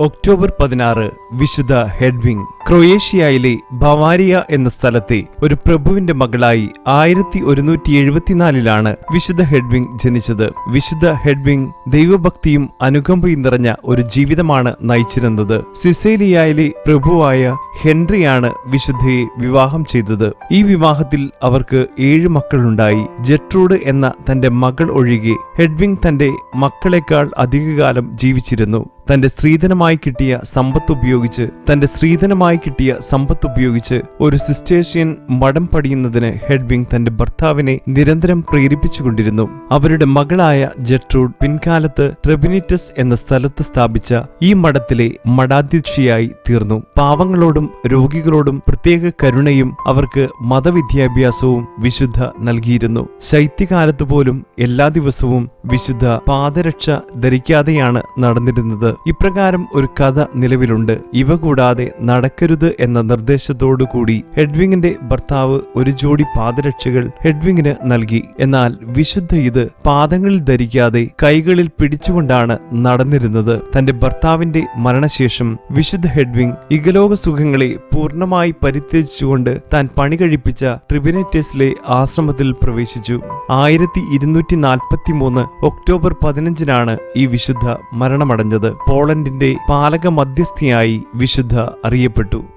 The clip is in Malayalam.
ഒക്ടോബർ പതിനാറ് വിശുദ്ധ ഹെഡ്വിംഗ് ക്രൊയേഷ്യയിലെ ബവാരിയ എന്ന സ്ഥലത്തെ ഒരു പ്രഭുവിന്റെ മകളായി ആയിരത്തി ഒരുന്നൂറ്റി എഴുപത്തിനാലിലാണ് വിശുദ്ധ ഹെഡ്വിംഗ് ജനിച്ചത്. വിശുദ്ധ ഹെഡ്വിംഗ് ദൈവഭക്തിയും അനുകമ്പയും നിറഞ്ഞ ഒരു ജീവിതമാണ് നയിച്ചിരുന്നത്. സിസേലിയയിലെ പ്രഭുവായ ഹെൻറിയാണ് വിശുദ്ധയെ വിവാഹം ചെയ്തത്. ഈ വിവാഹത്തിൽ അവർക്ക് ഏഴ് മക്കളുണ്ടായി. ജെട്രൂഡ് എന്ന തന്റെ മകൾ ഒഴികെ ഹെഡ്വിംഗ് തന്റെ മക്കളെക്കാൾ അധികകാലം ജീവിച്ചിരുന്നു. തന്റെ സ്ത്രീധനമായി കിട്ടിയ സമ്പത്ത് ഉപയോഗിച്ച് തന്റെ സ്ത്രീധനമായി കിട്ടിയ സമ്പത്ത് ഉപയോഗിച്ച് ഒരു സിസ്റ്റേഷ്യൻ മഠം പടിയുന്നതിന് ഹെഡ്വിങ് തന്റെ ഭർത്താവിനെ നിരന്തരം പ്രേരിപ്പിച്ചുകൊണ്ടിരുന്നു. അവരുടെ മകളായ ജെട്രൂഡ് പിൻകാലത്ത് ട്രെബിനിറ്റസ് എന്ന സ്ഥലത്ത് സ്ഥാപിച്ച ഈ മഠത്തിലെ മഠാധ്യക്ഷയായി തീർന്നു. പാവങ്ങളോടും രോഗികളോടും പ്രത്യേക കരുണയും അവർക്ക് മതവിദ്യാഭ്യാസവും വിശുദ്ധ നൽകിയിരുന്നു. ശൈത്യകാലത്ത് പോലും എല്ലാ ദിവസവും വിശുദ്ധ പാദരക്ഷ ധരിക്കാതെയാണ് നടന്നിരുന്നത്. ഇപ്രകാരം ഒരു കഥ നിലവിലുണ്ട്. ഇവ കൂടാതെ നടക്കരുത് എന്ന നിർദ്ദേശത്തോടുകൂടി ഹെഡ്വിങ്ങിന്റെ ഭർത്താവ് ഒരു ജോഡി പാദരക്ഷകൾ ഹെഡ്വിങ്ങിന് നൽകി. എന്നാൽ വിശുദ്ധ ഇത് പാദങ്ങളിൽ ധരിക്കാതെ കൈകളിൽ പിടിച്ചുകൊണ്ടാണ് നടന്നിരുന്നത്. തന്റെ ഭർത്താവിന്റെ മരണശേഷം വിശുദ്ധ ഹെഡ്വിങ് ഇകലോക സുഖങ്ങളെ പൂർണമായി പരിത്യജിച്ചുകൊണ്ട് താൻ പണി കഴിപ്പിച്ച ട്രിബിനേറ്റേഴ്സിലെ ആശ്രമത്തിൽ പ്രവേശിച്ചു. ആയിരത്തി ഇരുന്നൂറ്റി നാൽപ്പത്തി മൂന്ന് ഒക്ടോബർ പതിനഞ്ചിനാണ് ഈ വിശുദ്ധ മരണമടഞ്ഞത്. പോളണ്ടിന്റെ പാലക മധ്യസ്ഥയായി വിശുദ്ധ അറിയപ്പെട്ടു.